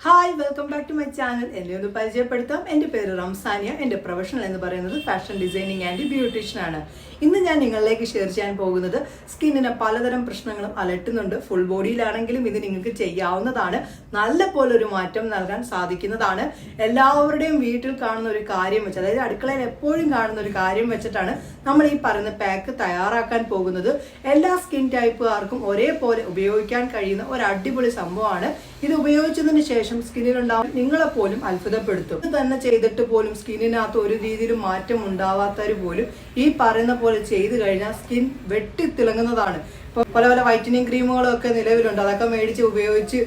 好 hi welcome back to my channel എന്നെ ഒന്ന് പരിചയപ്പെടുത്താം. എന്റെ പേര് റംസാനിയ. എന്റെ പ്രൊഫഷണൽ എന്ന് പറയുന്നത് ഫാഷൻ ഡിസൈനിങ് ആൻഡ് ബ്യൂട്ടീഷ്യൻ ആണ്. ഇന്ന് ഞാൻ നിങ്ങളിലേക്ക് ഷെയർ ചെയ്യാൻ പോകുന്നത് സ്കിന്നിന് പലതരം പ്രശ്നങ്ങളും അലട്ടുന്നുണ്ട്. ഫുൾ ബോഡിയിലാണെങ്കിലും ഇത് നിങ്ങൾക്ക് ചെയ്യാവുന്നതാണ്. നല്ല ഒരു മാറ്റം നൽകാൻ സാധിക്കുന്നതാണ്. എല്ലാവരുടെയും വീട്ടിൽ കാണുന്ന ഒരു കാര്യം വെച്ച് അതായത് അടുക്കളയിൽ എപ്പോഴും കാണുന്ന ഒരു കാര്യം വെച്ചിട്ടാണ് നമ്മൾ ഈ പറയുന്ന പാക്ക് തയ്യാറാക്കാൻ പോകുന്നത്. എല്ലാ സ്കിൻ ടൈപ്പുകാർക്കും ഒരേപോലെ ഉപയോഗിക്കാൻ കഴിയുന്ന ഒരു അടിപൊളി സംഭവമാണ്. ഇത് ഉപയോഗിച്ചതിന് ശേഷം സ്കിന്നിലുണ്ടാവും. നിങ്ങളെ പോലും അത്ഭുതപ്പെടുത്തും. ഇത് തന്നെ ചെയ്തിട്ട് പോലും സ്കിന്നിനകത്ത് ഒരു രീതിയിലും മാറ്റം ഉണ്ടാവാത്തവർ പോലും ഈ പറയുന്ന പോലെ ചെയ്തു കഴിഞ്ഞാൽ സ്കിൻ വെട്ടിത്തിളങ്ങുന്നതാണ്. ഇപ്പൊ പല പല വൈറ്റനിങ് ക്രീമുകളൊക്കെ നിലവിലുണ്ട്. അതൊക്കെ മേടിച്ച് ഉപയോഗിച്ച്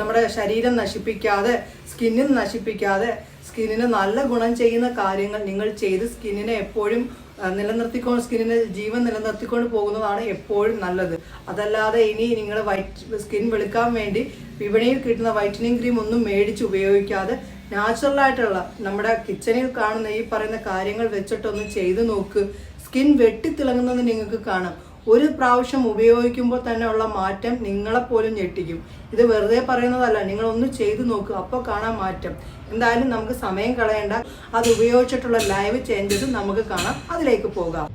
നമ്മുടെ ശരീരം നശിപ്പിക്കാതെ സ്കിന്നും നശിപ്പിക്കാതെ സ്കിന്നിന് നല്ല ഗുണം ചെയ്യുന്ന കാര്യങ്ങൾ നിങ്ങൾ ചെയ്ത് സ്കിന്നിനെ എപ്പോഴും നിലനിർത്തിക്കൊണ്ട് സ്കിന്നിന് ജീവൻ നിലനിർത്തിക്കൊണ്ട് പോകുന്നതാണ് എപ്പോഴും നല്ലത്. അതല്ലാതെ ഇനി നിങ്ങൾ വൈറ്റ് സ്കിൻ വെളുക്കാൻ വേണ്ടി വിപണിയിൽ കിട്ടുന്ന വൈറ്റനിങ് ക്രീം ഒന്നും മേടിച്ച് ഉപയോഗിക്കാതെ നാച്ചുറൽ ആയിട്ടുള്ള നമ്മുടെ കിച്ചണിൽ കാണുന്ന ഈ പറയുന്ന കാര്യങ്ങൾ വെച്ചിട്ടൊന്ന് ചെയ്തു നോക്ക്. സ്കിൻ വെട്ടിത്തിളങ്ങുന്നത് നിങ്ങൾക്ക് കാണാം. ഒരു പ്രാവശ്യം ഉപയോഗിക്കുമ്പോൾ തന്നെ ഉള്ള മാറ്റം നിങ്ങളെപ്പോലും ഞെട്ടിക്കും. ഇത് വെറുതെ പറയുന്നതല്ല നിങ്ങൾ ഒന്ന് ചെയ്തു നോക്കുക അപ്പോൾ കാണാൻ മാറ്റം. എന്തായാലും നമുക്ക് സമയം കളയേണ്ട. അത് ഉപയോഗിച്ചിട്ടുള്ള ലൈവ് ചേഞ്ചസ് നമുക്ക് കാണാം. അതിലേക്ക് പോകാം.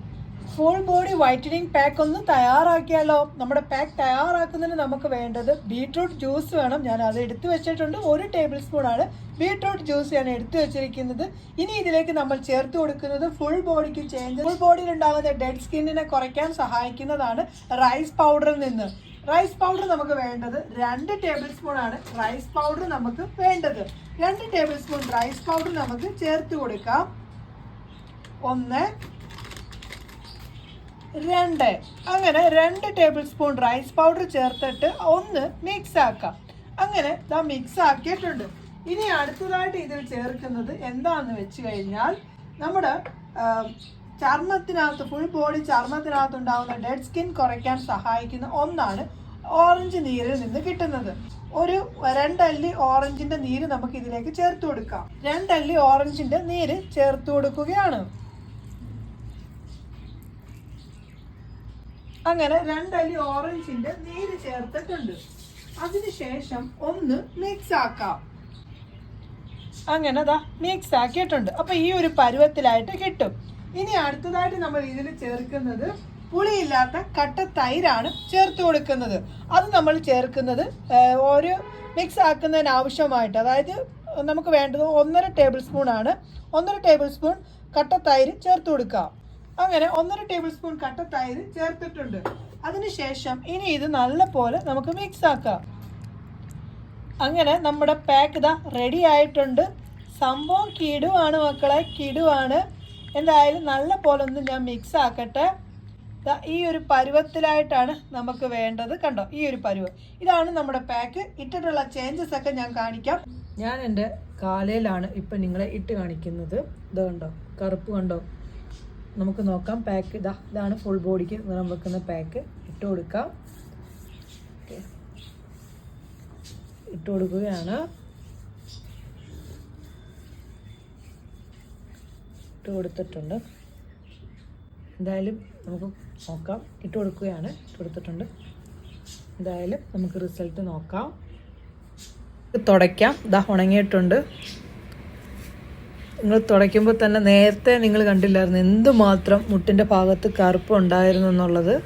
ഫുൾ ബോഡി വൈറ്റനിങ് പാക്ക് ഒന്ന് തയ്യാറാക്കിയാലോ? നമ്മുടെ പാക്ക് തയ്യാറാക്കുന്നതിന് നമുക്ക് വേണ്ടത് ബീട്രൂട്ട് ജ്യൂസ് വേണം. ഞാൻ അത് എടുത്തു വെച്ചിട്ടുണ്ട്. ഒരു ടേബിൾ സ്പൂൺ ആണ് ബീട്രൂട്ട് ജ്യൂസ് ഞാൻ എടുത്തു വെച്ചിരിക്കുന്നത്. ഇനി ഇതിലേക്ക് നമ്മൾ ചേർത്ത് കൊടുക്കുന്നത് ഫുൾ ബോഡിക്ക് ചേഞ്ച് ഫുൾ ബോഡിയിൽ ഉണ്ടാകുന്ന ഡെഡ് സ്കിന്നിനെ കുറയ്ക്കാൻ സഹായിക്കുന്നതാണ് റൈസ് പൗഡറിൽ നിന്ന്. റൈസ് പൗഡർ നമുക്ക് വേണ്ടത് രണ്ട് ടേബിൾ സ്പൂൺ ആണ് റൈസ് പൗഡർ നമുക്ക് വേണ്ടത്. രണ്ട് ടേബിൾ സ്പൂൺ റൈസ് പൗഡർ നമുക്ക് ചേർത്ത് കൊടുക്കാം. ഒന്ന് രണ്ട്. അങ്ങനെ രണ്ട് ടേബിൾ സ്പൂൺ റൈസ് പൗഡർ ചേർത്തിട്ട് ഒന്ന് മിക്സ് ആക്കാം. അങ്ങനെ ഇതാ മിക്സ് ആക്കിയിട്ടുണ്ട്. ഇനി അടുത്തതായിട്ട് ഇതിൽ ചേർക്കുന്നത് എന്താണെന്ന് വെച്ച് കഴിഞ്ഞാൽ നമ്മുടെ ചർമ്മത്തിനകത്ത് ഫുൾ ബോഡി ചർമ്മത്തിനകത്ത് ഉണ്ടാകുന്ന ഡെഡ് സ്കിൻ കുറയ്ക്കാൻ സഹായിക്കുന്ന ഒന്നാണ് ഓറഞ്ച് നീരിൽ നിന്ന് കിട്ടുന്നത്. ഒരു രണ്ടല്ലി ഓറഞ്ചിന്റെ നീര് നമുക്ക് ഇതിലേക്ക് ചേർത്ത് കൊടുക്കാം. രണ്ടല്ലി ഓറഞ്ചിന്റെ നീര് ചേർത്ത് കൊടുക്കുകയാണ്. അങ്ങനെ രണ്ടല്ലി ഓറഞ്ചിന്റെ നീര് ചേർത്തിട്ടുണ്ട്. അതിനുശേഷം ഒന്ന് മിക്സ് ആക്കാം. അങ്ങനെ അതാ മിക്സ് ആക്കിയിട്ടുണ്ട്. അപ്പൊ ഈ ഒരു പരുവത്തിലായിട്ട് കിട്ടും. ഇനി അടുത്തതായിട്ട് നമ്മൾ ഇതിൽ ചേർക്കുന്നത് പുളിയില്ലാത്ത കട്ട തൈരാണ് ചേർത്ത് കൊടുക്കുന്നത്. അത് നമ്മൾ ചേർക്കുന്നത് ഒരു മിക്സ് ആക്കുന്നതിന് ആവശ്യമായിട്ട്. അതായത് നമുക്ക് വേണ്ടത് ഒന്നര ടേബിൾ സ്പൂൺ ആണ്. ഒന്നര ടേബിൾ സ്പൂൺ കട്ട തൈര് ചേർത്ത് കൊടുക്കാം. അങ്ങനെ ഒന്നര ടേബിൾ സ്പൂൺ കട്ട തൈര് ചേർത്തിട്ടുണ്ട്. അതിനുശേഷം ഇനി ഇത് നല്ല പോലെ നമുക്ക് മിക്സ് ആക്കാം. അങ്ങനെ നമ്മുടെ പാക്ക് ഇതാ റെഡി ആയിട്ടുണ്ട്. സംഭവം കിടുവാണ് മക്കളെ കിടുവാണ്. എന്തായാലും നല്ല പോലെ ഒന്ന് ഞാൻ മിക്സ് ആക്കട്ടെ. ഈ ഒരു പരുവത്തിലായിട്ടാണ് നമുക്ക് വേണ്ടത്. കണ്ടോ? ഈ ഒരു പരുവം. ഇതാണ് നമ്മുടെ പാക്ക് ഇട്ടിട്ടുള്ള ചേഞ്ചസ് ഒക്കെ ഞാൻ കാണിക്കാം. ഞാൻ എന്റെ കാലയിലാണ് ഇപ്പം നിങ്ങളെ ഇട്ട് കാണിക്കുന്നത്. ഇത് കണ്ടോ? കറുപ്പ് കണ്ടോ? നമുക്ക് നോക്കാം. പാക്ക് ഇതാ ഇതാണ് ഫുൾ ബോഡിക്ക് നിറം വെക്കുന്ന പാക്ക് ഇട്ട് കൊടുക്കാം. ഇട്ട് കൊടുക്കുകയാണ്. ഇട്ട് കൊടുത്തിട്ടുണ്ട്. എന്തായാലും നമുക്ക് നോക്കാം. ഇട്ട് കൊടുക്കുകയാണ്. ഇട്ട് കൊടുത്തിട്ടുണ്ട്. എന്തായാലും നമുക്ക് റിസൾട്ട് നോക്കാം. തുടയ്ക്കാം. ഇതാ ഉണങ്ങിയിട്ടുണ്ട്. നിങ്ങൾ തുടയ്ക്കുമ്പോൾ തന്നെ നേരത്തെ നിങ്ങൾ കണ്ടില്ലായിരുന്നു എന്തുമാത്രം മുട്ടിന്റെ ഭാഗത്ത് കറുപ്പ് ഉണ്ടായിരുന്നു എന്നുള്ളത്.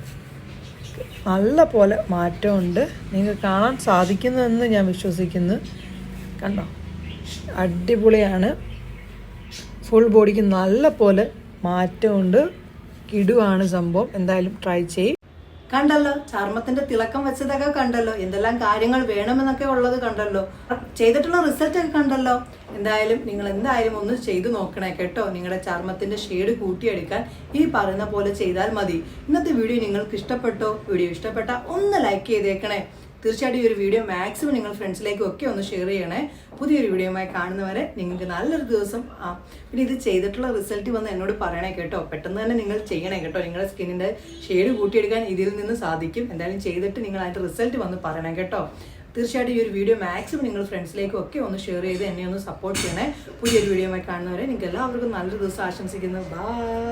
നല്ല പോലെ മാറ്റമുണ്ട്. നിങ്ങൾക്ക് കാണാൻ സാധിക്കുന്നുവെന്ന് ഞാൻ വിശ്വസിക്കുന്നു. കണ്ടോ? അടിപൊളിയാണ്. ഫുൾ ബോഡിക്ക് നല്ല പോലെ മാറ്റമുണ്ട്. കിടുവാണ് സംഭവം. എന്തായാലും ട്രൈ ചെയ്യും. കണ്ടല്ലോ ചർമ്മത്തിന്റെ തിളക്കം വെച്ചതൊക്കെ കണ്ടല്ലോ എന്തെല്ലാം കാര്യങ്ങൾ വേണമെന്നൊക്കെ ഉള്ളത് കണ്ടല്ലോ. ചെയ്തിട്ടുള്ള റിസൾട്ട് ഒക്കെ കണ്ടല്ലോ. എന്തായാലും നിങ്ങൾ എന്തായാലും ഒന്ന് ചെയ്തു നോക്കണേ കേട്ടോ. നിങ്ങളുടെ ചർമ്മത്തിന്റെ ഷെയ്ഡ് കൂട്ടിയെടുക്കാൻ ഈ പറയുന്ന പോലെ ചെയ്താൽ മതി. ഇന്നത്തെ വീഡിയോ നിങ്ങൾക്ക് ഇഷ്ടപ്പെട്ടോ? വീഡിയോ ഇഷ്ടപ്പെട്ട ഒന്ന് ലൈക്ക് ചെയ്തേക്കണേ. തീർച്ചയായിട്ടും ഈ ഒരു വീഡിയോ മാക്സിമം നിങ്ങൾ ഫ്രണ്ട്സിലേക്കും ഒക്കെ ഒന്ന് ഷെയർ ചെയ്യണേ. പുതിയൊരു വീഡിയോയുമായി കാണുന്നവരെ നിങ്ങൾക്ക് നല്ലൊരു ദിവസം പിന്നെ ഇത് ചെയ്തിട്ടുള്ള റിസൾട്ട് വന്ന് എന്നോട് പറയണേ കേട്ടോ. പെട്ടെന്ന് തന്നെ നിങ്ങൾ ചെയ്യണേ കേട്ടോ. നിങ്ങളുടെ സ്കിന്നിന്റെ ഷെയ്ഡ് കൂട്ടിയെടുക്കാൻ ഇതിൽ നിന്ന് സാധിക്കും. എന്തായാലും ചെയ്തിട്ട് നിങ്ങൾ അതിന്റെ റിസൾട്ട് വന്ന് പറയണേ കേട്ടോ. തീർച്ചയായിട്ടും ഈ ഒരു വീഡിയോ മാക്സിമം നിങ്ങൾ ഫ്രണ്ട്സിലേക്കും ഒക്കെ ഒന്ന് ഷെയർ ചെയ്ത് എന്നെ ഒന്ന് സപ്പോർട്ട് ചെയ്യണേ. പുതിയൊരു വീഡിയോയുമായി കാണുന്നവരെ നിങ്ങൾക്ക് എല്ലാവർക്കും നല്ലൊരു ദിവസം ആശംസിക്കുന്നു. ബൈ